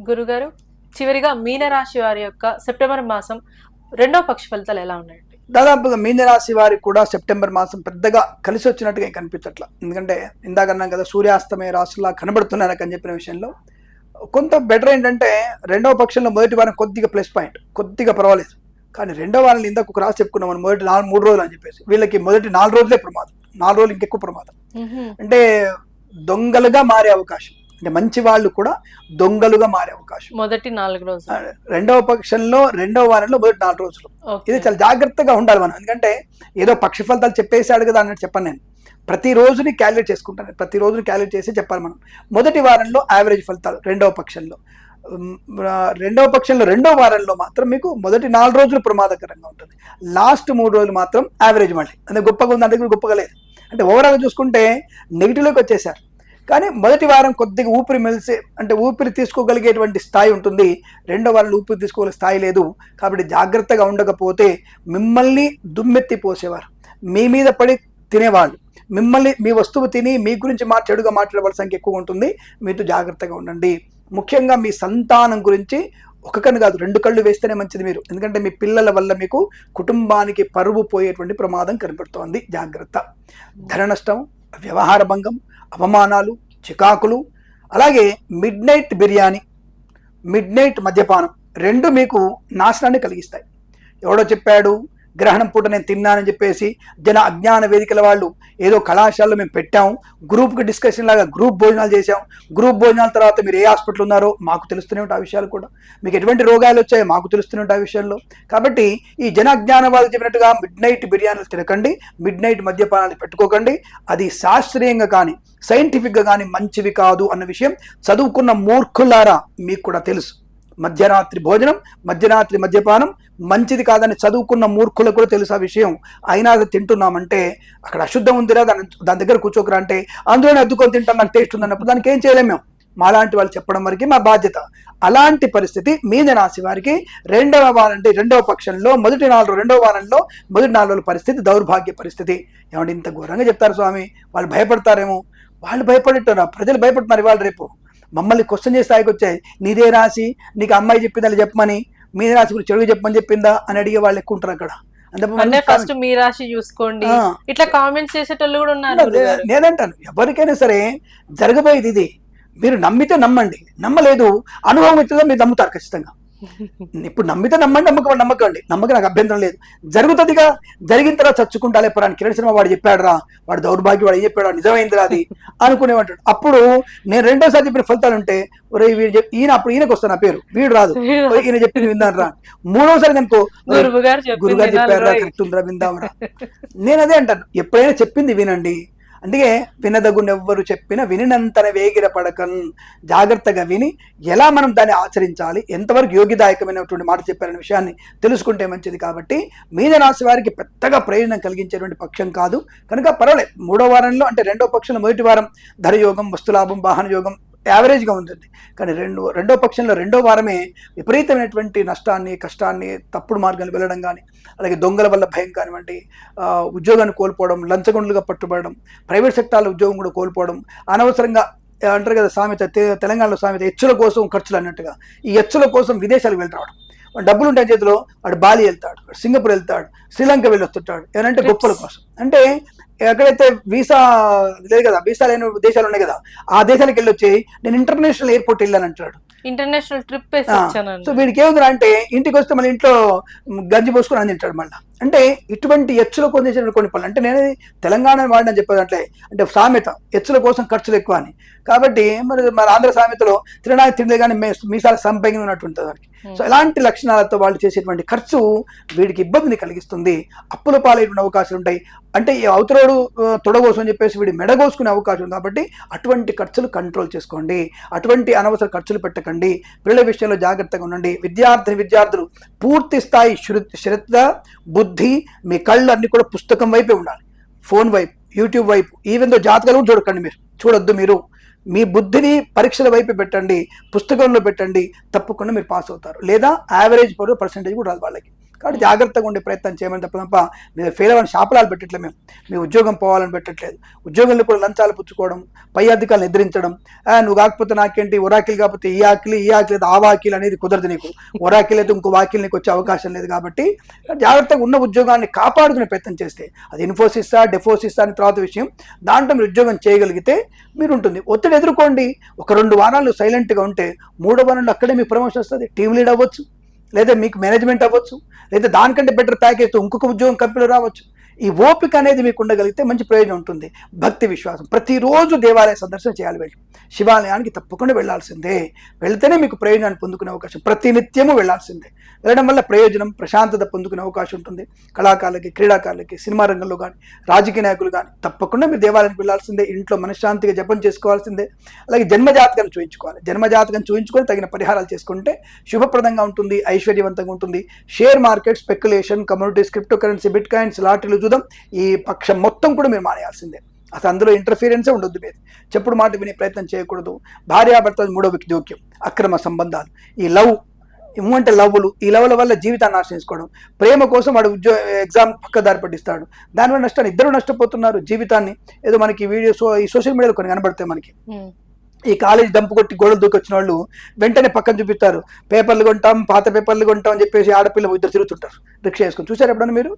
గురుగారు చివరిగా మీనరాశి వారి యొక్క సెప్టెంబర్ మాసం రెండో పక్ష ఫలితాలు ఎలా ఉన్నాయండి? దాదాపుగా మీనరాశి వారికి కూడా సెప్టెంబర్ మాసం పెద్దగా కలిసి వచ్చినట్టుగా కనిపించట్ల. ఎందుకంటే ఇందాక అన్నాం కదా సూర్యాస్తమయ రాశులా కనబడుతున్నారని అని చెప్పిన విషయంలో కొంత బెటర్ ఏంటంటే రెండవ పక్షంలో మొదటి వారం కొద్దిగా ప్లస్ పాయింట్ కొద్దిగా పర్వాలేదు. కానీ రెండో వారం ఇందాక ఒక రాసి చెప్పుకున్నాం మనం మొదటి నాలుగు మూడు రోజులు అని చెప్పేసి. వీళ్ళకి మొదటి నాలుగు రోజులే ప్రమాదం. నాలుగు రోజులు ఇంకెక్కువ ప్రమాదం. అంటే దొంగలుగా మారే అవకాశం. అంటే మంచి వాళ్ళు కూడా దొంగలుగా మారే అవకాశం. మొదటి నాలుగు రోజులు. రెండవ పక్షంలో రెండవ వారంలో మొదటి నాలుగు రోజులు. ఇది చాలా జాగ్రత్తగా ఉండాలి మనం. ఎందుకంటే ఏదో పక్షి ఫలితాలు చెప్పేశాడు కదా అన్నట్టు చెప్పను నేను. ప్రతి రోజుని క్యాలిక్యులేట్ చేసుకుంటాను ప్రతి రోజుని క్యాలిక్యులేట్ చేసి చెప్పాలి మనం. మొదటి వారంలో యావరేజ్ ఫలితాలు రెండవ పక్షంలో. రెండవ పక్షంలో రెండవ వారంలో మాత్రం మీకు మొదటి నాలుగు రోజులు ప్రమాదకరంగా ఉంటుంది. లాస్ట్ మూడు రోజులు మాత్రం యావరేజ్ మళ్ళీ. అంటే గొప్పగా ఉంది అంటే గొప్పగా లేదు. అంటే ఓవరాల్గా చూసుకుంటే నెగిటివ్లోకి వచ్చేసారు. కానీ మొదటి వారం కొద్దిగా ఊపిరి మెలిసే అంటే ఊపిరి తీసుకోగలిగేటువంటి స్థాయి ఉంటుంది. రెండో వారంలో ఊపిరి తీసుకోగల స్థాయి లేదు. కాబట్టి జాగ్రత్తగా ఉండకపోతే మిమ్మల్ని దుమ్మెత్తి పోసేవారు. మీ మీద పడి తినేవాళ్ళు. మిమ్మల్ని మీ వస్తువు తిని మీ గురించి మా చెడుగా మాట్లాడవలసిన సంఖ్య ఎక్కువ ఉంటుంది. మీతో జాగ్రత్తగా ఉండండి. ముఖ్యంగా మీ సంతానం గురించి ఒక కన్ను కాదు రెండు కళ్ళు వేస్తేనే మంచిది మీరు. ఎందుకంటే మీ పిల్లల వల్ల మీకు కుటుంబానికి పరువు పోయేటువంటి ప్రమాదం కనబడుతోంది జాగ్రత్త. ధన నష్టం వ్యవహార భంగం అవమానాలు చికాకులు అలాగే midnight biryani midnight మద్యపానం రెండు మీకు నాశనాన్ని కలిగిస్తాయి. ఎవడో చెప్పాడు గ్రహణం పూట నేను తిన్నానని చెప్పేసి జన అజ్ఞాన వేదికల వాళ్ళు ఏదో కళాశాలలో మేము పెట్టాం. గ్రూప్కి డిస్కషన్ లాగా గ్రూప్ భోజనాలు చేసాం గ్రూప్ భోజనాల తర్వాత మీరు ఏ హాస్పిటల్ ఉన్నారో మాకు తెలుస్తూనే ఉంటాయి ఆ విషయాలు కూడా. మీకు ఎటువంటి రోగాలు వచ్చాయో మాకు తెలుస్తూనే ఉంటాయి ఆ విషయంలో కాబట్టి ఈ జన అజ్ఞాన వాళ్ళు చెప్పినట్టుగా మిడ్ నైట్ బిర్యానీలు తినకండి. మిడ్ నైట్ మద్యపానాలు పెట్టుకోకండి. అది శాస్త్రీయంగా కానీ సైంటిఫిక్గా కానీ మంచివి కాదు అన్న విషయం చదువుకున్న మూర్ఖులారా మీకు కూడా తెలుసు. మధ్యరాత్రి భోజనం మధ్యరాత్రి మద్యపానం మంచిది కాదని చదువుకున్న మూర్ఖులకు కూడా తెలుసు ఆ విషయం. అయినా అది తింటున్నామంటే అక్కడ అశుద్ధం ఉందిరా దాని దాని దగ్గర కూర్చోకరా అంటే అందులోనే అద్దుకొని తింటాం నాకు టేస్ట్ ఉందన్నప్పుడు దానికి ఏం చేయలేము మేము. మాలాంటి వాళ్ళు చెప్పడం వరకు మా బాధ్యత. అలాంటి పరిస్థితి మీద రాశి వారికి రెండవ వారం అంటే రెండవ పక్షంలో మొదటి నాలుగు రెండవ వారంలో మొదటి నాలుగు రోజుల పరిస్థితి దౌర్భాగ్య పరిస్థితి. ఏమంటే ఇంత ఘోరంగా చెప్తారు స్వామి? వాళ్ళు భయపడతారేమో. వాళ్ళు భయపడేటారా? ప్రజలు భయపడుతున్నారు ఇవాళ రేపు. మమ్మల్ని క్వశ్చన్ చేసే స్థాయికి వచ్చాయి. నీదే రాసి నీకు అమ్మాయి చెప్పిందా చెప్పమని మీ రాశి గురించి చెడుగా చెప్పమని చెప్పిందా అని అడిగే వాళ్ళు ఎక్కువ ఉంటారు అక్కడ. అంటే ఫస్ట్ మీ రాశి చూసుకోండి. ఇట్లా కామెంట్స్ చేసేటోళ్ళు కూడా ఉన్నారు. నేనంటాను. ఎవరికైనా సరే జరగబోయేది ఇది. మీరు నమ్మితే నమ్మండి. నమ్మలేదు అనుభవం ఇస్తుందో మీరు నమ్ముతారు ఖచ్చితంగా. ఇప్పుడు నమ్మితే నమ్మండి నమ్మకం నమ్మకండి నమ్మకం నాకు అభ్యంతరం లేదు. జరుగుతుందిగా జరిగిన తర్వాత చచ్చుకుంటాలే పురాణి కిరణ్ శర్మ వాడు చెప్పాడు రా వాడు దౌర్భాగ్యం వాడు ఏం చెప్పాడు నిజమైందిరా అది అనుకునేవాడు. అప్పుడు నేను రెండోసారి చెప్పిన ఫలితాలు ఉంటే ఒరే వీడు చెప్పి ఈయన అప్పుడు ఈయనకు వస్తాను నా పేరు. వీడు రాదు. ఈయన చెప్పింది విందాను రా మూడోసారి చెప్పింది గురుగారు చెప్పారు. కరెక్ట్ ఉందిరా విందాంరా. నేను అదే అంటాను. ఎప్పుడైనా చెప్పింది వినండి. అందుకే వినదగునెవ్వరు చెప్పిన వినినంతన వేగిర పడకన్ జాగ్రత్తగా విని ఎలా మనం దాన్ని ఆచరించాలి ఎంతవరకు యోగిదాయకమైనటువంటి మాట చెప్పారనే విషయాన్ని తెలుసుకుంటే మంచిది కాబట్టి మీనరాశి వారికి పెద్దగా ప్రయోజనం కలిగించేటువంటి పక్షం కాదు. కనుక పర్వాలేదు. మూడో వారంలో అంటే రెండో పక్షంలో మొదటి వారం ధరయోగం వస్తులాభం వాహన యోగం యావరేజ్గా ఉంటుంది. కానీ రెండు రెండో పక్షంలో రెండో వారమే విపరీతమైనటువంటి నష్టాన్ని కష్టాన్ని తప్పుడు మార్గాన్ని వెళ్ళడం కానీ అలాగే దొంగల వల్ల భయం కానివ్వండి ఉద్యోగాన్ని కోల్పోవడం లంచగొండలుగా పట్టుబడడం ప్రైవేట్ సెక్టార్ల ఉద్యోగం కూడా కోల్పోవడం అనవసరంగా అంటారు కదా సామెత తెలంగాణలో సామెత ఎచ్చుల కోసం ఖర్చులు అన్నట్టుగా. ఈ ఎచ్చుల కోసం విదేశాలకు వెళ్ళి రావడం. డబ్బులు ఉంటాయి చేతిలో? వాడు బాలి వెళ్తాడు సింగపూర్ వెళ్తాడు శ్రీలంక వెళ్ళి వస్తుంటాడు ఏమంటే గొప్పల కోసం. అంటే ఎక్కడైతే వీసా లేదు కదా వీసా లేని దేశాలు ఉన్నాయి కదా ఆ దేశాలకు వెళ్ళి వచ్చి నేను ఇంటర్నేషనల్ ఎయిర్పోర్ట్ వెళ్ళాను అంటాడు. ఇంటర్నేషనల్ ట్రిప్ సో వీడికి ఏముందిరా అంటే ఇంటికి వస్తే మళ్ళీ ఇంట్లో గంజి పోసుకొని అని తింటాడు మళ్ళీ. అంటే ఇటువంటి ఎచ్చుల కోసం చేసిన కొన్ని పనులు. అంటే నేను తెలంగాణ వాడిని చెప్పేది అంటే అంటే సామెత ఎచ్చుల కోసం ఖర్చులు ఎక్కువ అని. కాబట్టి మరి మన ఆంధ్ర సామెతలో తినడానికి తిండే కానీ మీసాల సంపంగి ఉన్నట్టు ఉంటుంది వాడికి సో ఇలాంటి లక్షణాలతో వాళ్ళు చేసేటువంటి ఖర్చు వీడికి ఇబ్బందిని కలిగిస్తుంది. అప్పుల పాలైన అవకాశాలు ఉంటాయి. అంటే ఈ అవతరోడు ఆ, తొడగోసు అని చెప్పేసి వీడి మెడగోసుకునే అవకాశం ఉంది కాబట్టి అటువంటి ఖర్చులు కంట్రోల్ చేసుకోండి. అటువంటి అనవసర ఖర్చులు పెట్టకండి. పిల్లల విషయంలో జాగ్రత్తగా ఉండండి. విద్యార్థి విద్యార్థులు పూర్తి స్థాయి శ్రద్ధ బుద్ధి బుద్ధి మీ కళ్ళు అన్ని కూడా పుస్తకం వైపే ఉండాలి. ఫోన్ వైపు యూట్యూబ్ వైపు ఈవెన్ దో జాతకాలు కూడా చూడకండి మీరు. చూడొద్దు మీరు. మీ బుద్ధిని పరీక్షల వైపు పెట్టండి పుస్తకంలో పెట్టండి తప్పకుండా మీరు పాస్ అవుతారు. లేదా యావరేజ్ పరు పర్సంటేజ్ కూడా రాదు వాళ్ళకి. కాబట్టి జాగ్రత్తగా ఉండే ప్రయత్నం చేయమని తప్ప తప్ప మీరు ఫెయిల్ అవ్వని శాపలాలు పెట్టట్లేదు మేము. మీ ఉద్యోగం పోవాలని పెట్టట్లేదు. ఉద్యోగంలో కూడా లంచాలు పుచ్చుకోవడం పై అధికారులు నిద్రించడం నువ్వు కాకపోతే నాకేంటి ఒరాకిల్ కాకపోతే ఈ ఆకిలి ఈ ఆకిలి ఆ వాకిలు అనేది కుదరదు నీకు. ఒరాకిల్ అయితే ఇంకో వాకిల్ నీకు వచ్చే అవకాశం లేదు కాబట్టి జాగ్రత్తగా ఉన్న ఉద్యోగాన్ని కాపాడుకునే ప్రయత్నం చేస్తే అది ఇన్ఫోసిస్తా డెఫోసిస్సా అని తర్వాత విషయం దాంట్లో మీరు ఉద్యోగం చేయగలిగితే మీరు ఉంటుంది ఒత్తిడి ఎదుర్కోండి. ఒక రెండు వారాలు సైలెంట్గా ఉంటే మూడో వారంలో అక్కడే మీకు ప్రమోషన్ వస్తుంది. టీం లీడ్ అవ్వచ్చు. లేదా మీకు మేనేజ్మెంట్ అవ్వచ్చు లేదా దానికంటే బెటర్ ప్యాకేజ్తో ఇంకొక ఉద్యోగం కంపెనీలో రావచ్చు. ఈ ఓపిక అనేది మీకు ఉండగలిగితే మంచి ప్రయోజనం ఉంటుంది. భక్తి విశ్వాసం. ప్రతిరోజు దేవాలయ సందర్శన చేయాలి వెళ్ళి. శివాలయానికి తప్పకుండా వెళ్ళాల్సిందే. వెళ్తేనే మీకు ప్రయోజనాన్ని పొందుకునే అవకాశం. ప్రతినిత్యము వెళ్ళాల్సిందే. వెళ్ళడం వల్ల ప్రయోజనం ప్రశాంతత పొందుకునే అవకాశం ఉంటుంది. కళాకారులకి క్రీడాకారులకి సినిమా రంగంలో కానీ రాజకీయ నాయకులు కానీ తప్పకుండా మీరు దేవాలయానికి వెళ్ళాల్సిందే. ఇంట్లో మనశ్శాంతిగా జపం చేసుకోవాల్సిందే. అలాగే జన్మజాతకం చూయించుకోవాలి. జన్మజాతకం చూయించుకొని తగిన పరిహారాలు చేసుకుంటే శుభప్రదంగా ఉంటుంది ఐశ్వర్యవంతంగా ఉంటుంది. Share market speculation communities crypto currency bitcoins లాటరీలు చూద్దాం. ఈ పక్షం మొత్తం కూడా మీరు మానేయాల్సిందే. అసలు అందులో ఇంటర్ఫీరెన్సే ఉండొద్దు మీరు చెప్పుడు మాట వినే ప్రయత్నం చేయకూడదు. భార్యాభర్త మూడో వ్యక్తి జోక్యం అక్రమ సంబంధాలు. ఈ లవ్ ఏమంటే లవ్లు ఈ లవ్ల వల్ల జీవితాన్ని ఆశ్రయించుకోవడం ప్రేమ కోసం వాడు ఉద్యోగ ఎగ్జామ్ పక్కదారి పట్టిస్తాడు. దానివల్ల నష్టాన్ని ఇద్దరు నష్టపోతున్నారు జీవితాన్ని. ఏదో మనకి వీడియోస్ ఈ సోషల్ మీడియాలో కొన్ని కనబడతాయి మనకి. ఈ కాలేజ్ డంపు కొట్టి గోడలు దూకి వచ్చిన వాళ్ళు వెంటనే పక్కన చూపిస్తారు. పేపర్లు కొంటాం పాత పేపర్లు కొంటాం అని చెప్పేసి ఆడపిల్ల ఇద్దరు తిరుగుతుంటారు. రిక్షా వేసుకొని చూసారు ఎప్పుడన్నా మీరు?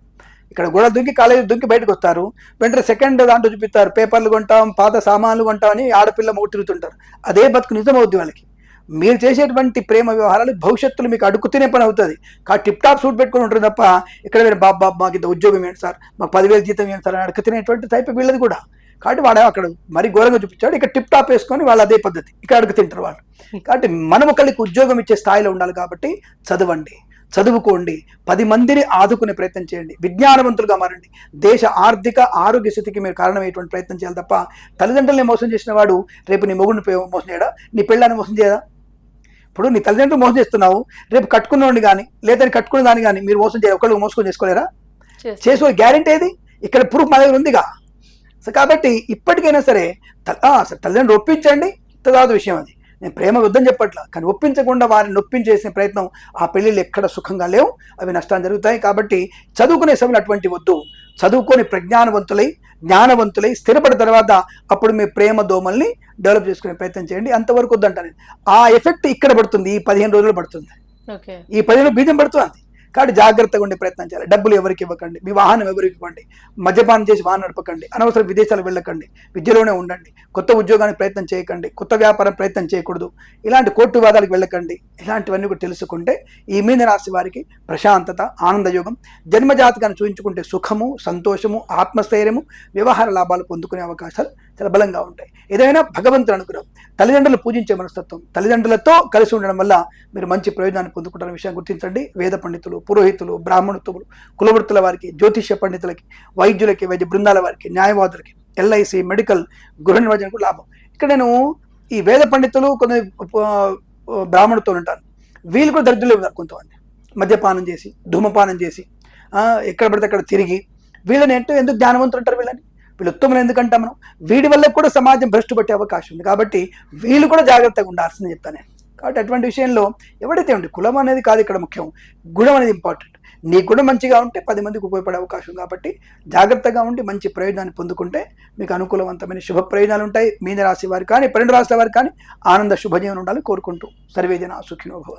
ఇక్కడ గోడ దుంకి కాలేజ్ దుంకి బయటకు వస్తారు. వెంటనే సెకండ్ దాంట్లో చూపిస్తారు. పేపర్లు కొంటాం పాత సామాన్లు కొంటాం అని ఆడపిల్ల మూడు తిరుగుతుంటారు. అదే బతుకు నిజం అవుద్ది వాళ్ళకి. మీరు చేసేటువంటి ప్రేమ వ్యవహారాలు భవిష్యత్తులో మీకు అడుగు తినే పని అవుతుంది. కా టిప్ టాప్ సూట్ పెట్టుకొని ఉంటారు తప్ప ఇక్కడ మీరు బాబు బాబు మాకు ఇంత ఉద్యోగం ఏంటి సార్? మాకు పదివేలు జీతం ఏంటి సార్? అని అడుగు తినేటువంటి టైప్ వీళ్ళది కూడా. కాబట్టి వాడు అక్కడ మరి ఘోరంగా చూపించాడు. ఇక్కడ టిప్ టాప్ వేసుకొని వాళ్ళు అదే పద్ధతి. ఇక్కడ అడుగు తింటారు వాళ్ళు కాబట్టి మనం ఒకరికి ఉద్యోగం ఇచ్చే స్థాయిలో ఉండాలి కాబట్టి చదవండి. చదువుకోండి. పది మందిని ఆదుకునే ప్రయత్నం చేయండి. విజ్ఞానవంతులుగా మారండి. దేశ ఆర్థిక ఆరోగ్య స్థితికి మీరు కారణమయ్యేటువంటి ప్రయత్నం చేయాలి తప్ప తల్లిదండ్రుల్ని మోసం చేసిన వాడు రేపు నీ మొగుడిని మోసం చేయడా? నీ పెళ్ళాన్ని మోసం చేయదా? ఇప్పుడు నీ తల్లిదండ్రులు మోసం చేస్తున్నావు. రేపు కట్టుకున్నవాడిని కానీ లేదా కట్టుకున్న దాన్ని కానీ మీరు మోసం చేయాలి ఒకళ్ళు మోసుకొని చేసుకోలేరా. చేసుకో గ్యారెంటీ ఏది? ఇక్కడ ప్రూఫ్ మా దగ్గర ఉందిగా. సో కాబట్టి ఇప్పటికైనా సరే త- ఆ, సరే, తల్లిదండ్రులు ఒప్పించండి. తర్వాత విషయం అది. నేను ప్రేమ వద్దని చెప్పట్లా కానీ ఒప్పించకుండా వారిని నొప్పించేసిన ప్రయత్నం ఆ పెళ్ళిళ్ళు ఎక్కడ సుఖంగా లేవు అవి నష్టాలు జరుగుతాయి కాబట్టి చదువుకునే సమయంలో అటువంటి వద్దు. చదువుకొని ప్రజ్ఞానవంతులై జ్ఞానవంతులై స్థిరపడిన తర్వాత అప్పుడు మీ ప్రేమ దోమల్ని డెవలప్ చేసుకునే ప్రయత్నం చేయండి. అంతవరకు వద్దంటాను నేను. ఆ ఎఫెక్ట్ ఇక్కడ పడుతుంది ఈ పదిహేను రోజులు పడుతుంది. ఈ పదిహేను బీజం పడుతుంది. కాబట్టి జాగ్రత్తగా ఉండే ప్రయత్నం చేయాలి. డబ్బులు ఎవరికి ఇవ్వకండి. మీ వాహనం ఎవరికి ఇవ్వండి. మద్యపానం చేసి వాహనం నడపకండి. అనవసరం విదేశాలకు వెళ్ళకండి. విద్యలోనే ఉండండి. కొత్త ఉద్యోగానికి ప్రయత్నం చేయకండి. కొత్త వ్యాపారం ప్రయత్నం చేయకూడదు. ఇలాంటి కోర్టు వాదాలకు వెళ్ళకండి. ఇలాంటివన్నీ కూడా తెలుసుకుంటే ఈ మీన రాశి వారికి ప్రశాంతత ఆనందయోగం జన్మజాతకాన్ని చూపించుకుంటే సుఖము సంతోషము ఆత్మస్థైర్యము వ్యవహార లాభాలు పొందుకునే అవకాశాలు చాలా బలంగా ఉంటాయి. ఏదైనా భగవంతుని అనుగ్రహం తల్లిదండ్రులు పూజించే మనస్తత్వం తల్లిదండ్రులతో కలిసి ఉండడం వల్ల మీరు మంచి ప్రయోజనాన్ని పొందుకుంటారనే విషయం గుర్తించండి. వేద పండితులు పురోహితులు బ్రాహ్మణత్వములు కులవృత్తుల వారికి జ్యోతిష్య పండితులకి వైద్యులకి వైద్య బృందాల వారికి న్యాయవాదులకి ఎల్ఐసి మెడికల్ గృహ నిర్వచనకు లాభం. ఇక్కడ నేను ఈ వేద పండితులు కొన్ని బ్రాహ్మణుతో ఉంటాను. వీళ్ళు కూడా దరిద్రులు ఉన్నారు కొంతమంది. మద్యపానం చేసి ధూమపానం చేసి ఎక్కడ పడితే అక్కడ తిరిగి వీళ్ళని ఏంటో ఎందుకు జ్ఞానవంతులు అంటారు వీళ్ళని? వీళ్ళు ఉత్తములు ఎందుకంటాం మనం వీడి వల్ల కూడా సమాజం భ్రష్టు పట్టే అవకాశం ఉంది. కాబట్టి వీళ్ళు కూడా జాగ్రత్తగా ఉండాల్సింది చెప్తాను నేను. కాబట్టి అటువంటి విషయంలో ఎవడైతే ఉండి కులం అనేది కాదు ఇక్కడ ముఖ్యం గుణం అనేది ఇంపార్టెంట్ నీ గుణం మంచిగా ఉంటే పది మందికి ఉపయోగపడే అవకాశం కాబట్టి జాగ్రత్తగా ఉండి మంచి ప్రయోజనాన్ని పొందుకుంటే మీకు అనుకూలవంతమైన శుభ ప్రయోజనాలు ఉంటాయి. మీన రాశి వారికి కానీ పన్నెండు రాశుల వారికి కానీ ఆనంద శుభజీవనం ఉండాలని కోరుకుంటూ సర్వేజన సుఖినో